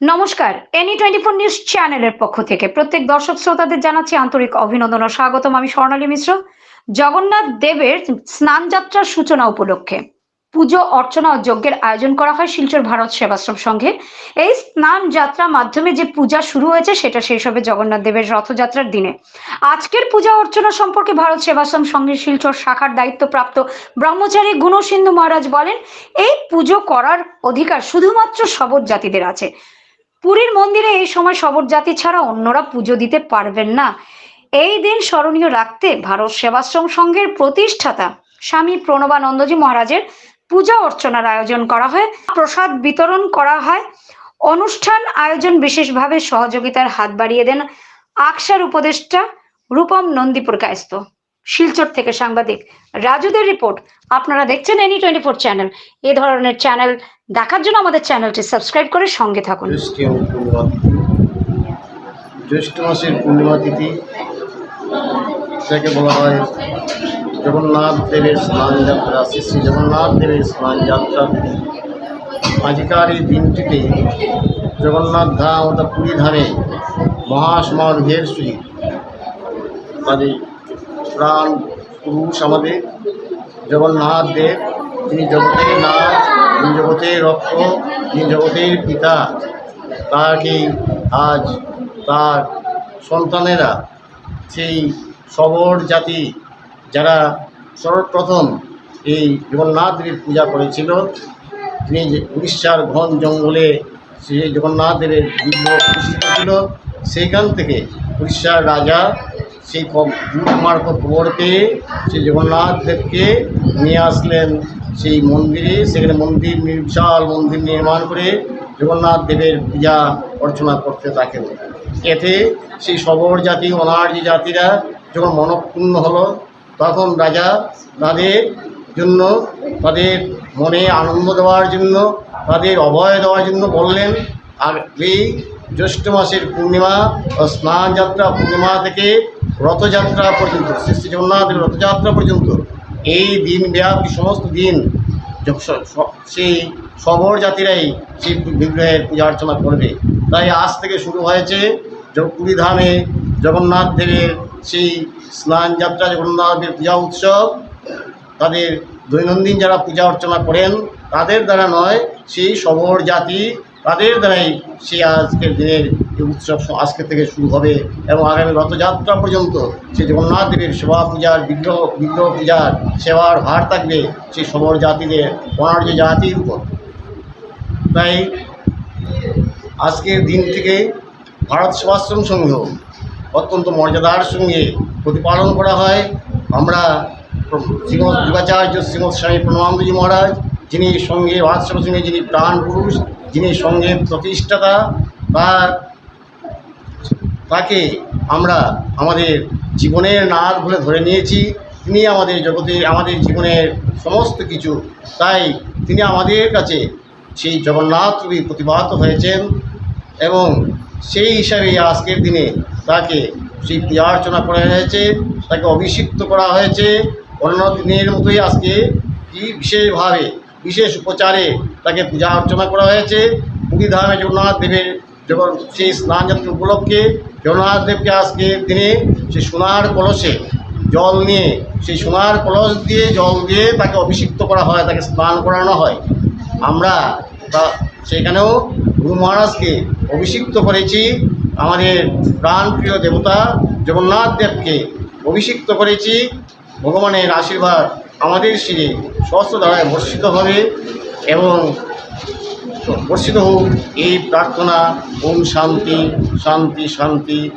নমস্কার any twenty four news চ্যানেলের পক্ষ থেকে প্রত্যেক দর্শক শ্রোতাদের জানাচ্ছি আন্তরিক অভিনন্দন ও স্বাগতম। আমি স্বর্ণালী মিশ্র। জগন্নাথ দেবের স্নান যাত্রার সূচনা উপলক্ষে পুজো, অর্চনা ও যজ্ঞের আয়োজন করা হয় শিলচর ভারত সেবাশ্রম সংঘে। এই স্নান যাত্রা মাধ্যমে যে পূজা শুরু হয়েছে, সেটা শেষ হবে জগন্নাথ দেবের রথযাত্রার দিনে। আজকের পূজা, অর্চনা সম্পর্কে ভারত সেবাশ্রম সংঘের শিলচর শাখার দায়িত্বপ্রাপ্ত ব্রহ্মচারী গুণসিন্ধু মহারাজ বলেন, এই পুজো করার অধিকার শুধুমাত্র শবর জাতিদের আছে। পুরীর মন্দিরে এই সময় শবর জাতি ছাড়া অন্যরা পুজো দিতে পারবেন না। এই দিন স্মরণীয় রাখতে ভারত সেবাশ্রম সংঘের প্রতিষ্ঠাতা স্বামী প্রণবানন্দজি মহারাজের পূজা অর্চনার আয়োজন করা হয়। প্রসাদ বিতরণ করা হয়। অনুষ্ঠান আয়োজন বিশেষভাবে সহযোগিতার হাত বাড়িয়ে দেন আকসার উপদেষ্টা রূপম নন্দীপুর কায়স্ত শিলচর থেকে সাংবাদিক রাজুদের রিপোর্ট। আপনারা দেখছেন এনি টোয়েন্টি ফোর চ্যানেল। এ ধরনের চ্যানেল দেখার জন্য আমাদের চ্যানেলটি সাবস্ক্রাইব করে সঙ্গে থাকুন। জ্যৈষ্ঠ মাসের পূর্ণিমা তিথি, যাকে বলা হয় জগন্নাথ দেবের স্নান যাত্রা, শ্রী শ্রী জগন্নাথ দেবের স্নান যাত্রা আজকার এই দিনটিতে জগন্নাথ ধাম অর্থাৎ পুরী ধামে মহাসমারোহের সহিত তাদের প্রাণ পুরুষ আমাদের, জগন্নাথ দেব, তিনি জগতের নাথ, তিনি জগতের রক্ত, তিনি জগতের পিতা। তাকে আজ তার সন্তানেরা সেই সবর জাতি যারা সর্বপ্রথম এই জগন্নাথ দেবের পূজা করেছিল, তিনি উড়িষ্যার ঘন জঙ্গলে সেই জগন্নাথ দেবের বিগ্রহ প্রতিষ্ঠিত ছিল সেইখান থেকে উড়িষ্যার রাজা সেই মারফত খবর পেয়ে সেই জগন্নাথ দেবকে নিয়ে আসলেন সেই মন্দিরে। সেখানে মন্দির বিশাল মন্দির নির্মাণ করে জগন্নাথ দেবের পূজা অর্চনা করতে থাকেন। এতে সেই সবর জাতি, অনার্য জাতিরা যখন মনক্ষুণ্ণ হলো, তখন রাজা তাদের জন্য, তাদের মনে আনন্দ দেওয়ার জন্য, তাদের অভয় দেওয়ার জন্য বললেন, আর এই জ্যৈষ্ঠ মাসের পূর্ণিমা ও স্নান যাত্রা পূর্ণিমা থেকে রথযাত্রা পর্যন্ত, শ্রী জগন্নাথের রথযাত্রা পর্যন্ত, এই দিন ব্যাপী সমস্ত দিন সেই সবর জাতিরাই সেই বিগ্রহের পূজা অর্চনা করবে। তাই আজ থেকে শুরু হয়েছে জ- পুরী ধামে জগন্নাথ দেবের সেই স্নান যাত্রা, জগন্নাথ দেবের পূজা উৎসব। তাদের দৈনন্দিন যারা পূজা অর্চনা করেন, তাদের দ্বারা নয়, সেই সবর জাতি তাদের দ্বারাই সেই আজকের দিনের এই উৎসব আজকে থেকে শুরু হবে এবং আগামী রথযাত্রা পর্যন্ত সেই জগন্নাথ দেবের সেবা পূজার বিগ্রহ বিগ্রহ পূজার সেবার ভার থাকবে সেই সবর জাতিদের, অনার্য জাতির উপর। তাই আজকের দিন থেকে ভারত সেবাশ্রম সংঘ অত্যন্ত মর্যাদার সঙ্গে প্রতিপালন করা হয়। আমরা শ্রীমৎ যুগাচার্য শ্রীমৎ স্বামী প্রণবানন্দজি মহারাজ, যিনি সঙ্গে ভারত সেবা সঙ্গে যিনি প্রাণ পুরুষ, যিনি সঙ্গে প্রতিষ্ঠাতা, তার তাকে আমরা আমাদের জীবনের নাথ বলে ধরে নিয়েছি। তিনি আমাদের জগতে, আমাদের জীবনের সমস্ত কিছু। তাই তিনি আমাদের কাছে সেই জগন্নাথ রূপী প্রতিভাত হয়েছেন এবং সেই হিসাবে আজকের দিনে তাকে সেই পূজা অর্চনা করা হয়েছে, তাকে অভিষিক্ত করা হয়েছে। অন্য দিনের মতোই আজকে কি বিশেষভাবে, বিশেষ উপচারে তাকে পূজা অর্চনা করা হয়েছে। পুরী ধামে জগন্নাথ দেবের যখন সেই স্নান যাত্রা উপলক্ষে জগন্নাথ দেবকে আজকে দিনে সেই সোনার কলসে জল নিয়ে, সেই সোনার কলস দিয়ে জল দিয়ে তাকে অভিষিক্ত করা হয়, তাকে স্নান করানো হয়। আমরা তা সেখানেও গুরু মহারাজকে অভিষিক্ত করেছি। আমাদের প্রাণপ্রিয় দেবতা জগন্নাথ দেবকে অভিষিক্ত করেছি। ভগবানের আশীর্বাদ আমাদের শিরে সহস্র দ্বারায় বর্ষিত হবে এবং বর্ষিত হোক এই প্রার্থনা ওম শান্তি শান্তি শান্তি।